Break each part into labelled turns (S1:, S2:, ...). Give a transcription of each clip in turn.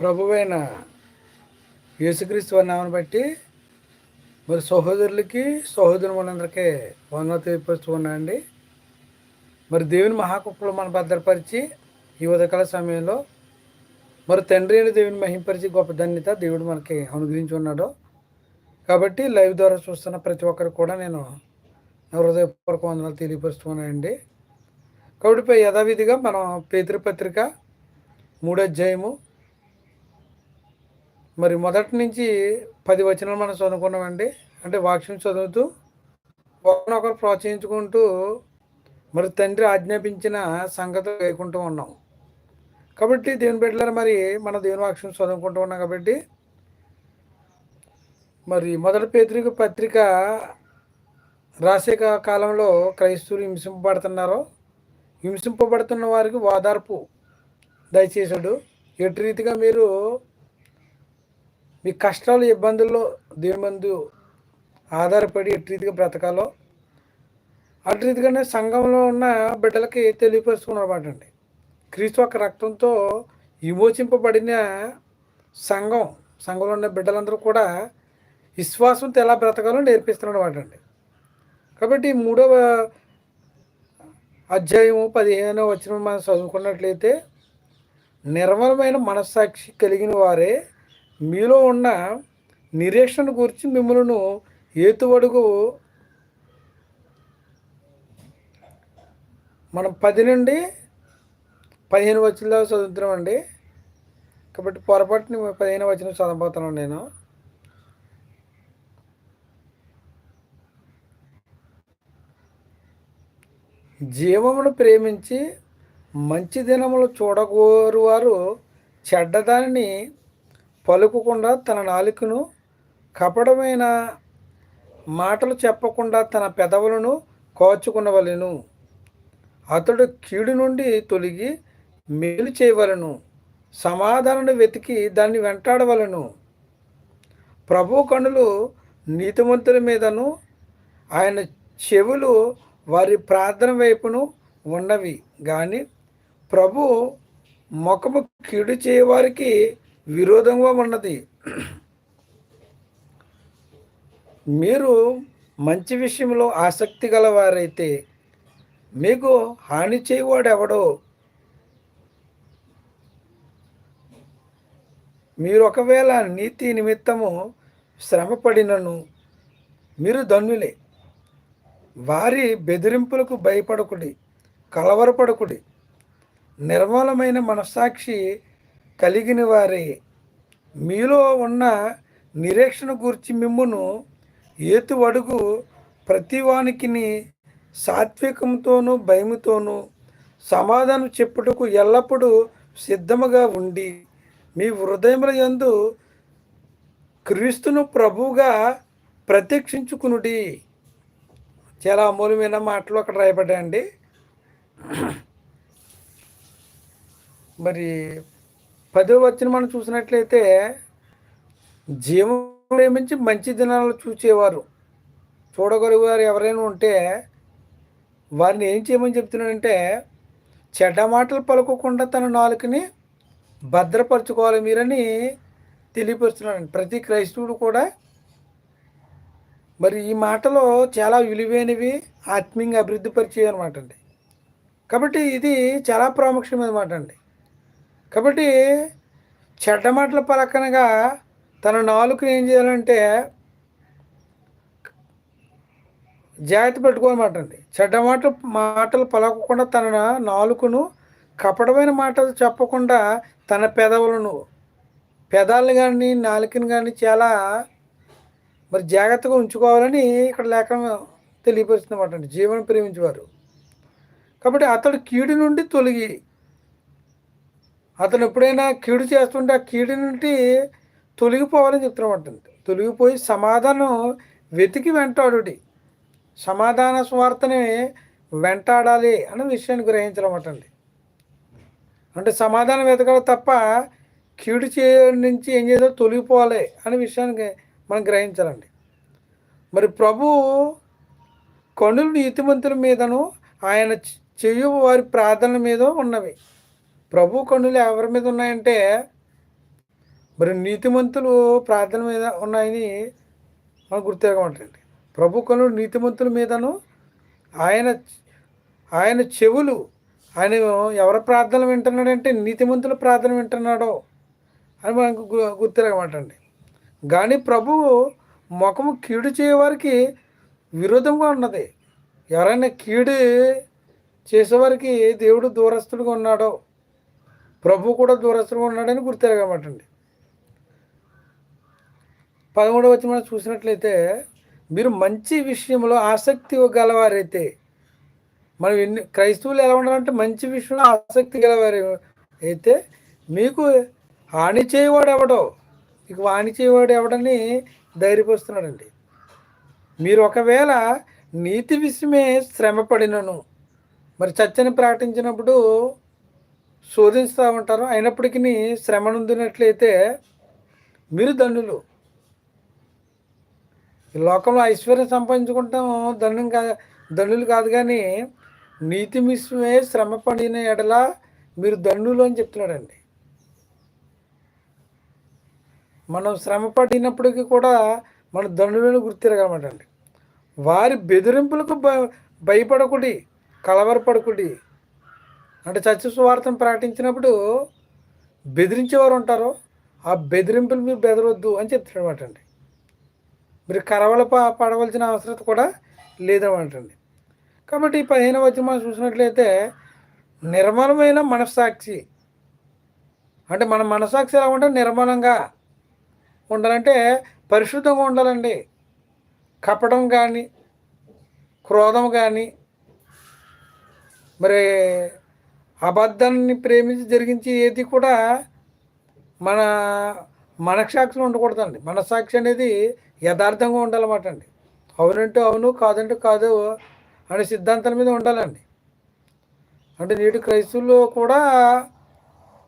S1: ప్రభువైన యేసుక్రీస్తు నామను బట్టి మరి సహోదరులకి సహోదరులందరికీ వందలు తెలియపరుస్తూ ఉన్నాయండి మరి దేవుని మహాకుప్పలు మనం భద్రపరిచి ఈ ఉదయకాల సమయంలో మరి తండ్రి అయిన దేవుని మహింపరిచి గొప్ప ధన్యత దేవుడు మనకి అనుగ్రహించి ఉన్నాడు. కాబట్టి లైవ్ ద్వారా చూస్తున్న ప్రతి ఒక్కరు కూడా నేను హృదయపూర్వక వందనాలు తెలియపరుస్తున్నానండి కాబట్టి యథావిధిగా మనం పేతృపత్రిక మూడో అధ్యాయము మరి మొదటి నుంచి పది వచనాలు మనం చదువుకున్నామండి. అంటే వాక్యం చదువుతూ ఒకరినొకరు ప్రోత్సహించుకుంటూ మరి తండ్రి ఆజ్ఞాపించిన సంగతులు వేయకుంటూ ఉన్నాం. కాబట్టి దేవుని బిడ్డలారా మరి మన దేవుని వాక్యం చదువుకుంటూ ఉన్నాం కాబట్టి మరి మొదటి పేతృక పత్రిక రాసే కాలంలో క్రైస్తవులు హింసింపబడుతున్నారో. హింసింపబడుతున్న వారికి ఓదార్పు దయచేశాడు. ఎటు రీతిగా మీరు మీ కష్టాలు ఇబ్బందుల్లో దేవుని మందు ఆధారపడి ఎటు రీతిగా బ్రతకాలో అటు రీతిగానే సంఘంలో ఉన్న బిడ్డలకి తెలియపరుచుకున్నమాట అండి. క్రీస్తు యొక్క రక్తంతో విమోచింపబడిన సంఘం సంఘంలో ఉన్న బిడ్డలందరూ కూడా విశ్వాసంతో ఎలా బ్రతకాలో నేర్పిస్తున్నాడు అండి. కాబట్టి మూడవ అధ్యాయము పదిహేనో వచ్చిన మనం చదువుకున్నట్లయితే నిర్మలమైన మనస్సాక్షి కలిగిన వారే మీలో ఉన్న నిరీక్షణ గురించి మిమ్మల్ని ఏతువడుగు. మనం పది నుండి పదిహేను వచ్చిన చదువుతున్నాం అండి. కాబట్టి పొరపాటుని పదిహేను వచ్చిన చదవబోతున్నాను నేను. జీవమును ప్రేమించి మంచి దినములు చూడగోరు వారు చెడ్డదానిని పలుకకుండా తన నాలుకను కపడమైన మాటలు చెప్పకుండా తన పెదవులను కోచుకునవలెను. అతడు కీడు నుండి తొలగి మేలు చేయవలను. సమాధానం వెతికి దాన్ని వెంటాడవలను. ప్రభు కనులు నీతిమంతుల మీదను ఆయన చెవులు వారి ప్రార్థన వైపును ఉన్నవి. కానీ ప్రభు ముఖము కీడు చేయవారికి విరోధంగా ఉన్నది. మీరు మంచి విషయంలో ఆసక్తి గలవారైతే మీకు హాని చేయవాడెవడో మీరు ఒకవేళ నీతి నిమిత్తము శ్రమపడినను మీరు ధన్యులే. వారి బెదిరింపులకు భయపడకుడి కలవరపడకుడి. నిర్మలమైన మనస్సాక్షి కలిగిన వారే. మీలో ఉన్న నిరీక్షణ గూర్చి మిమ్మును ఏతు అడుగు ప్రతివానికిని సాత్వికంతోనూ భయముతోనూ సమాధానం చెప్పుటకు ఎల్లప్పుడూ సిద్ధముగా ఉండి మీ హృదయముల యందు క్రీస్తును ప్రభువుగా ప్రత్యక్షించుకునుడి. చాలా అమూల్యమైన మాటలు అక్కడ రాయబడ్డాయండి. మరి పదో వచ్చిన మనం చూసినట్లయితే జీవం ప్రేమించి మంచి దినాలు చూచేవారు. చూడగలిగారు ఎవరైనా ఉంటే వారిని ఏం చేయమని చెప్తున్నాడంటే చెడ్డ మాటలు పలుకోకుండా తన నాలుకని భద్రపరచుకోవాలి మీరని తెలియపరుస్తున్నాడు ప్రతి క్రైస్తవుడు కూడా. మరి ఈ మాటలో చాలా విలువైనవి ఆత్మీయంగా అభివృద్ధి పరిచేయనమాట అనమాట అండి. కాబట్టి ఇది చాలా ప్రాముఖ్యమైన మాట అండి. కాబట్టి చెడ్డ మాటల పలకనగా తన నాలుకను ఏం చేయాలంటే జాగ్రత్త పెట్టుకోనమాట అండి చెడ్డ మాటలు మాటలు పలకకుండా తన నాలుకను కపటమైన మాటలు చెప్పకుండా తన పెదవులను పెదాలను కానీ నాలుకని కానీ చాలా మరి జాగ్రత్తగా ఉంచుకోవాలని ఇక్కడ లేఖనం తెలియపరుస్తున్నమాట అండి. జీవనం ప్రేమించేవారు. కాబట్టి అతడు కీడు నుండి తొలగి అతను ఎప్పుడైనా కీడు చేస్తుంటే ఆ కీడు నుండి తొలగిపోవాలని చెప్తున్నామంటుంది తొలగిపోయి సమాధానం వెతికి వెంటాడుడి. సమాధాన స్వార్థని వెంటాడాలి అనే విషయాన్ని గ్రహించడమాట అండి. అంటే సమాధానం వెతకాలి తప్ప కీడు చేయ నుంచి ఏం చేయాలో తొలగిపోవాలి అనే విషయాన్ని మనం గ్రహించాలండి. మరి ప్రభు కనులు నీతిమంతుల మీదను ఆయన చేయు వారి ప్రార్థనల మీద ఉన్నవి. ప్రభు కన్నులు ఎవరి మీద ఉన్నాయంటే మరి నీతిమంతులు ప్రార్థన మీద ఉన్నాయని మనం గుర్తిరగమంటండి ప్రభు కను నీతిమంతుల మీదను ఆయన ఆయన చెవులు ఆయన ఎవరి ప్రార్థన వింటున్నాడంటే నీతిమంతుల ప్రార్థన వింటున్నాడో అని మనకు గుర్తిరగమంటండి కానీ ప్రభువు ముఖము కీడు చేయవారికి విరోధంగా ఉన్నది. ఎవరైనా కీడు చేసేవారికి దేవుడు దూరస్తుడిగా ఉన్నాడో ప్రభు కూడా దూరస్తుడిగా ఉన్నాడని గుర్తిరగమంటండి పదమూడవ వచ్చి మనం చూసినట్లయితే మీరు మంచి విషయంలో ఆసక్తి గలవారైతే మనం ఎన్ని క్రైస్తవులు ఎలా ఉండాలంటే మంచి విషయంలో ఆసక్తి గలవారు అయితే మీకు హాని చేయవాడు ఎవడో మీకు హాని చేయవాడు ఎవడని ధైర్యపరుస్తున్నాడండి. మీరు ఒకవేళ నీతి విషయమే శ్రమపడినను మరి చచ్చని ప్రకటించినప్పుడు శోధిస్తూ ఉంటారు అయినప్పటికీ శ్రమ నొందినట్లయితే మీరు దండులు ఈ లోకంలో ఐశ్వర్యం సంపాదించుకుంటాం దండం కాదు దండులు కాదు కానీ నీతి మిశ్రమే శ్రమ పడిన ఎడల మీరు దండులు అని చెప్తున్నాడండి. మనం శ్రమ పడినప్పటికీ కూడా మన దండులను గుర్తిరగలమంటండి. వారి బెదిరింపులకు భయపడకుడి కలవరపడకుడి అంటే చచ్చి సువార్తను ప్రకటించినప్పుడు బెదిరించేవారు ఉంటారు. ఆ బెదిరింపులు మీరు బెదరవద్దు అని చెప్తున్నమాట అండి. మీరు కరవల పడవలసిన అవసరం కూడా లేదనమాటండి కాబట్టి పదిహేను వచ్చి మనం చూసినట్లయితే నిర్మలమైన మనస్సాక్షి. అంటే మన మనస్సాక్షి ఎలా ఉంటే నిర్మలంగా ఉండాలంటే పరిశుద్ధంగా ఉండాలండి. కపటం కానీ క్రోధం కానీ మరి అబద్ధాన్ని ప్రేమించి జరిగించి ఏది కూడా మన మనసాక్షిలో ఉండకూడదండి. మనసాక్షి అనేది యథార్థంగా ఉండాలన్నమాట అండి. అవునంటే అవును కాదంటే కాదు అనే సిద్ధాంతాల మీద ఉండాలండి. అంటే నేడు క్రైస్తవులు కూడా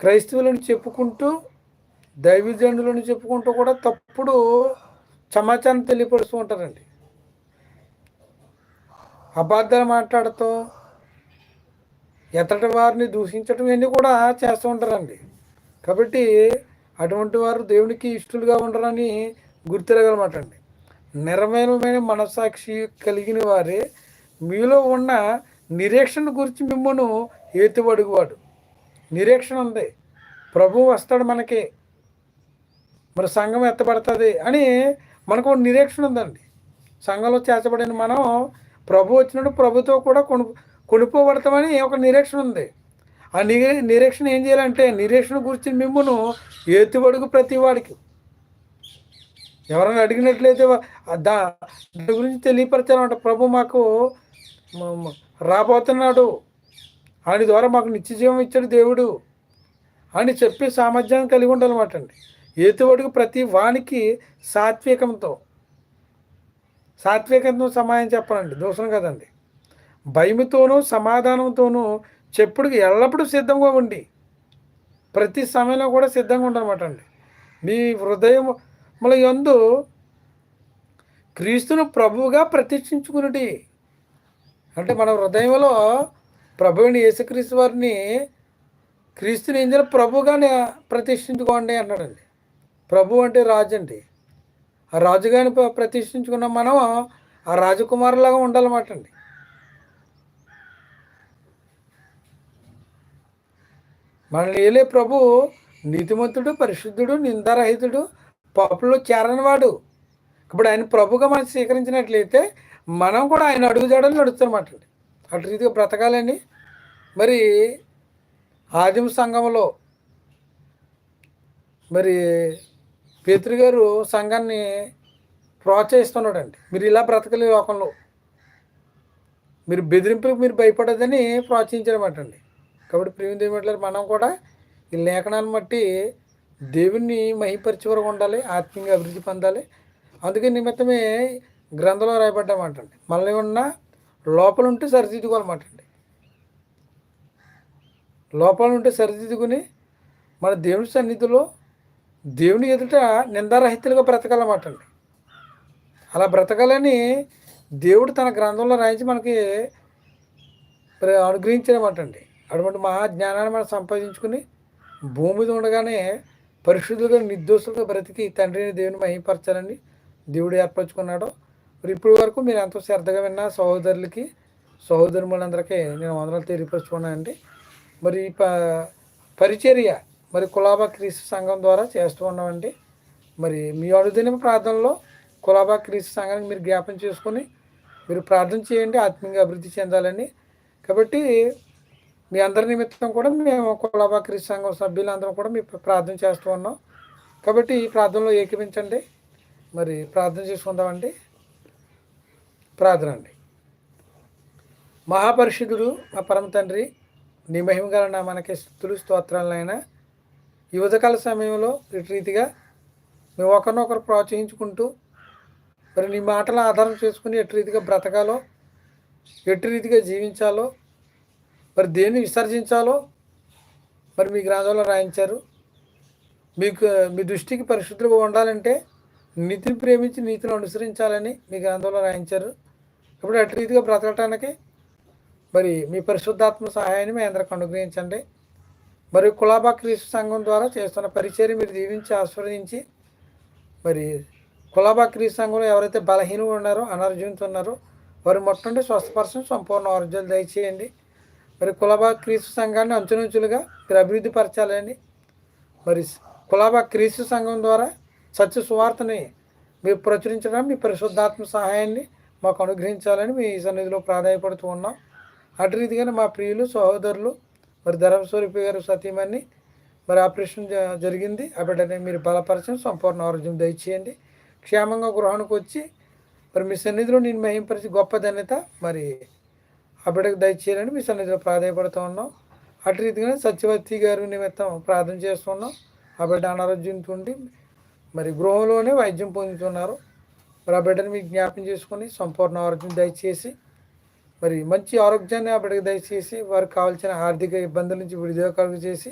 S1: క్రైస్తవులను చెప్పుకుంటూ దైవజనులను చెప్పుకుంటూ కూడా తప్పుడు సమాచారం తెలియపరుస్తూ ఉంటారండి. అబద్ధాలు మాట్లాడుతూ ఎత్తటి వారిని దూషించడం ఇవన్నీ కూడా చేస్తూ ఉంటారండి. కాబట్టి అటువంటి వారు దేవునికి ఇష్టలుగా ఉండరని గుర్తిరగలమాట అండి నిరమైనమైన మనసాక్షి కలిగిన వారే మీలో ఉన్న నిరీక్షణ గురించి మిమ్మల్ని ఏతుబడుగువాడు నిరీక్షణ ఉంది. ప్రభు వస్తాడు మనకి. మరి సంఘం ఎత్తబడుతుంది అని మనకు నిరీక్షణ ఉందండి. సంఘంలో చేర్చబడిన మనం ప్రభు వచ్చినప్పుడు ప్రభుతో కూడా కొను కొనుక్కోబడతామని ఒక నిరీక్షణ ఉంది. ఆ నిరీక్షణ ఏం చేయాలంటే నిరీక్షణ గురించి మిమ్మల్ని ఏతుబడుగు ప్రతి వాడికి. ఎవరైనా అడిగినట్లయితే దా దాని గురించి తెలియపరచాలంట. ప్రభు మాకు రాబోతున్నాడు. ఆయన ద్వారా మాకు నిత్యజీవం ఇచ్చాడు దేవుడు. అని చెప్పే సామర్థ్యాన్ని కలిగి ఉండాలన్నమాట అండి. ఏతువడుగు ప్రతి వానికి సాత్వికంతో. సాత్వికంతో సమాయం చెప్పాలండి. దోషం కదండి. భయముతోనూ సమాధానంతోనూ చెప్పుడుకి ఎల్లప్పుడూ సిద్ధంగా ఉండి ప్రతి సమయంలో కూడా సిద్ధంగా ఉండనమాట అండి. మీ హృదయం మన ఎందు క్రీస్తును ప్రభువుగా ప్రతిష్ఠించుకున్నటి అంటే మన హృదయంలో ప్రభువుని యేసుక్రీస్తు వారిని క్రీస్తుని ఏం చేయాలి ప్రభుగా ప్రతిష్ఠించుకోండి అన్నాడండి. ప్రభు అంటే రాజు అండి. ఆ రాజుగాని ప్రతిష్ఠించుకున్న మనం ఆ రాజకుమారులాగా ఉండాలన్నమాట అండి. మనల్ని ఏలే ప్రభు నీతిమంతుడు పరిశుద్ధుడు నిందారహితుడు పాపులో చేరనివాడు. ఇప్పుడు ఆయన ప్రభుగా మనం స్వీకరించినట్లయితే మనం కూడా ఆయన అడుగుజాడని నడుస్తున్నమాట అండి. అటు రీతిగా బ్రతకాలని మరి ఆదిమ సంఘంలో మరి పేతృగారు సంఘాన్ని ప్రోత్సహిస్తున్నాడండి. మీరు ఇలా బ్రతకలే లోకంలో. మీరు బెదిరింపులకు మీరు భయపడదని ప్రోత్సహించడం అండి. కాబట్టి ప్రేమ మనం కూడా ఈ లేఖనాన్ని బట్టి దేవుణ్ణి మహిపరిచి వరకు ఉండాలి ఆత్మీయంగా అభివృద్ధి పొందాలి. అందుకే నిమిత్తమే గ్రంథంలో రాయబడ్డామంటండి మళ్ళీ ఉన్న లోపల ఉంటే సరిదిద్దుకోవాలన్నమాట అండి. లోపల ఉంటే సరిదిద్దుకుని మన దేవుని సన్నిధిలో దేవుని ఎదుట నిందారహితులుగా బ్రతకాలన్నమాట అండి. అలా బ్రతకాలని దేవుడు తన గ్రంథంలో రాయించి మనకి అనుగ్రహించారన్నమాట అండి. అటువంటి మహాజ్ఞానాన్ని మనం సంపాదించుకుని భూమి మీద ఉండగానే పరిశుద్ధులుగా నిర్దోషులుగా బ్రతికి తండ్రిని దేవుని మహింపరచాలని దేవుడు ఏర్పరచుకున్నాడు. మరి ఇప్పటి వరకు మీరు ఎంతో శ్రద్ధగా విన్న సహోదరులకి సహోదరులందరికీ నేను వందనాలు తెలియపరుచుకున్నానండి. మరి ప పరిచర్య మరి కులాబా క్రీస్తు సంఘం ద్వారా చేస్తూ ఉన్నామండి. మరి మీ అనుదిన ప్రార్థనలో కులాబా క్రీస్తు సంఘానికి మీరు జ్ఞాపం చేసుకొని మీరు ప్రార్థన చేయండి ఆత్మీయంగా అభివృద్ధి చెందాలని. కాబట్టి మీ అందరి నిమిత్తం కూడా మేము కులాబా క్రీస్తు సంఘం సభ్యులందరం కూడా మీ ప్రార్థన చేస్తూ ఉన్నాం. కాబట్టి ఈ ప్రార్థనలో ఏకీపించండి. మరి ప్రార్థన చేసుకుందామండి. ప్రార్థన అండి మహాపరిషుదుడు మా పరమ తండ్రి నీ మహిమ గల నా మనకి స్థుతులు స్తోత్రాలైనా యువతకాల సమయంలో రీతిగా మేము ఒకరినొకరు ప్రోత్సహించుకుంటూ మరి నీ మాటల ఆధారం చేసుకుని ఎటు రీతిగా బ్రతకాలో ఎటు రీతిగా జీవించాలో మరి దేన్ని విసర్జించాలో మరి మీ గ్రంథంలో రాయించారు. మీకు మీ దృష్టికి పరిశుద్ధులుగా ఉండాలంటే నీతిని ప్రేమించి నీతిని అనుసరించాలని మీ గ్రంథంలో రాయించారు. ఇప్పుడు అటు రీతిగా బ్రతకటానికి మరి మీ పరిశుద్ధాత్మ సహాయాన్ని మీ అందరికి అనుగ్రహించండి. మరి కులాబా క్రీస్తు సంఘం ద్వారా చేస్తున్న పరిచయం మీరు దీవించి ఆస్వాదించి మరి కులాబా క్రీస్తు సంఘంలో ఎవరైతే బలహీనంగా ఉన్నారో అనారోగ్యంతో వారి మొట్టండి స్వస్థపరచం సంపూర్ణ ఆరోగ్యాలు దయచేయండి. మరి కులాబా క్రీస్తు సంఘాన్ని అంచునంచులుగా మీరు అభివృద్ధి పరచాలని మరి కులాబా క్రీస్తు సంఘం ద్వారా సత్య సువార్తని మీరు ప్రచురించడానికి మీ పరిశుద్ధాత్మ సహాయాన్ని మాకు అనుగ్రహించాలని మీ సన్నిధిలో ప్రాధాయపడుతూ ఉన్నాం. అటు రీతిగానే మా ప్రియులు సహోదరులు మరి ధర్మస్వరూపి గారు సతీమణి మరి ఆపరేషన్ జరిగింది. ఆ బిడ్డని మీరు బలపరచండి సంపూర్ణ ఆరోగ్యం దయచేయండి. క్షేమంగా గృహానికి వచ్చి మరి మీ సన్నిధిలో నేను మహింపరిచి గొప్ప ధన్యత మరి ఆ బిడ్డకు దయచేయాలని మీ సన్నిధిలో ప్రాధాయపడుతూ ఉన్నాం. అటు రీతిగానే సత్యవతి గారి నిమిత్తం ప్రార్థన చేస్తున్నాం ఆ బిడ్డ అనారోగ్యంతో మరి గృహంలోనే వైద్యం పొందుతున్నారు. మరి ఆ బిడ్డను మీకు జ్ఞాపం చేసుకొని సంపూర్ణ ఆరోగ్యం దయచేసి మరి మంచి ఆరోగ్యాన్ని ఆ బిడ్డకు దయచేసి వారికి కావాల్సిన ఆర్థిక ఇబ్బందుల నుంచి విడుదల కలుగు చేసి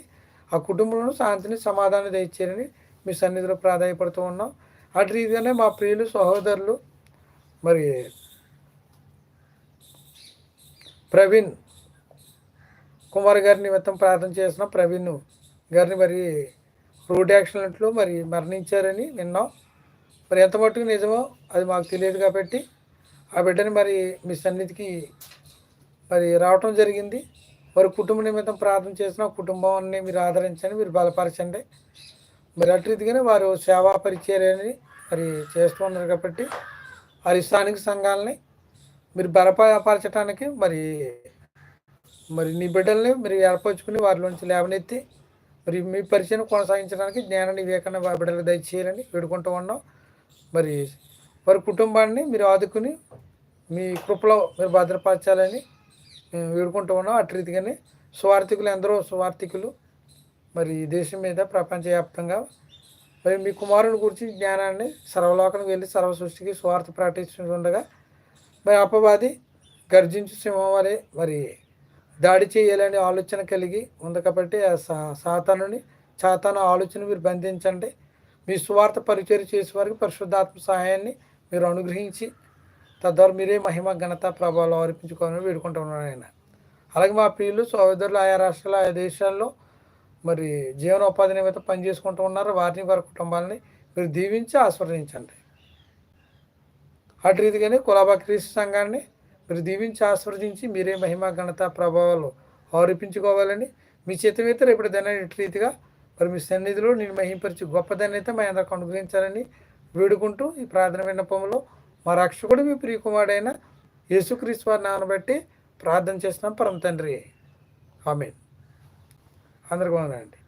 S1: ఆ కుటుంబంలో శాంతిని సమాధానం దయచేయని మీ సన్నిధిలో ప్రాధాయపడుతూ ఉన్నాం. అటు రీతిగానే మా ప్రియులు సహోదరులు మరి ప్రవీణ్ కుమార్ గారి నిమిత్తం ప్రార్థన చేసిన ప్రవీణ్ గారిని మరి రోడ్ యాక్సిడెంట్లో మరి మరణించారని విన్నాం. మరి ఎంత మట్టుకు నిజమో అది మాకు తెలియదు కాబట్టి ఆ బిడ్డని మరి మీ సన్నిధికి మరి రావటం జరిగింది. వారి కుటుంబ నిమిత్తం ప్రార్థన చేసిన కుటుంబాన్ని మీరు ఆదరించండి మీరు బలపరచండి. మరి అటు రీతిగానే వారు సేవా పరిచర్యని మరి చేస్తూ ఉన్నారు కాబట్టి వారి స్థానిక సంఘాలని మీరు బలపరచడానికి మరి మరి నీ బిడ్డల్ని మీరు ఏర్పరచుకుని వారిలోంచి లేవనెత్తి మరి మీ పరిచయం కొనసాగించడానికి జ్ఞానాన్ని వివేకాన్ని బిడ్డలకు దయచేయాలని వేడుకుంటూ ఉన్నాం. మరి వారి కుటుంబాన్ని మీరు ఆదుకుని మీ కృపలో మీరు భద్రపరచాలని మేము వేడుకుంటూ ఉన్నాం. అటు రీతిగానే స్వార్థికులు ఎందరో స్వార్థికులు మరి దేశం మీద ప్రపంచవ్యాప్తంగా మరి మీ కుమారుని గురించి జ్ఞానాన్ని సర్వలోకానికి వెళ్ళి సర్వ సృష్టికి స్వార్థ ప్రకటిస్తుండగా మరి అపవాది గర్జించు సింహం వలె మరి దాడి చేయాలనే ఆలోచన కలిగి ఉంది కాబట్టి ఆ సాతానుని సాతాను ఆలోచన మీరు బంధించండి. మీ స్వార్థ పరిచయం చేసే వారికి పరిశుద్ధాత్మ సహాయాన్ని మీరు అనుగ్రహించి తద్వారా మీరే మహిమ ఘనత ప్రభావాలు అర్పించుకోవాలని వేడుకుంటున్నాను ఆయన. అలాగే మా ప్రియులు సోదరులు ఆయా రాష్ట్రాలు ఆయా దేశాల్లో మరి జీవనోపాధి నిమిత్తం పనిచేసుకుంటూ ఉన్నారు. వారిని వారి కుటుంబాలని మీరు దీవించి ఆస్వాదించండి అటు రీతిగానే కులాబా క్రీస్తు సంఘాన్ని మీరు దీవించి ఆస్వాదించి మీరే మహిమా ఘనత ప్రభావాలు ఆరోపించుకోవాలని మీ చేతమైతే రేపు ధన్యత రీతిగా మరి మీ సన్నిధిలో నేను మహింపరిచి గొప్ప ధన్యత మా అందరికి అనుగ్రహించాలని వేడుకుంటూ ఈ ప్రార్థన విన్నపంలో మా రక్షకుడు మీ ప్రియకుమారుడైన యేసుక్రీస్తు వారి నానబట్టి ప్రార్థన చేస్తున్నాం. పరమ తండ్రి. ఆమె అందరికీ వందండి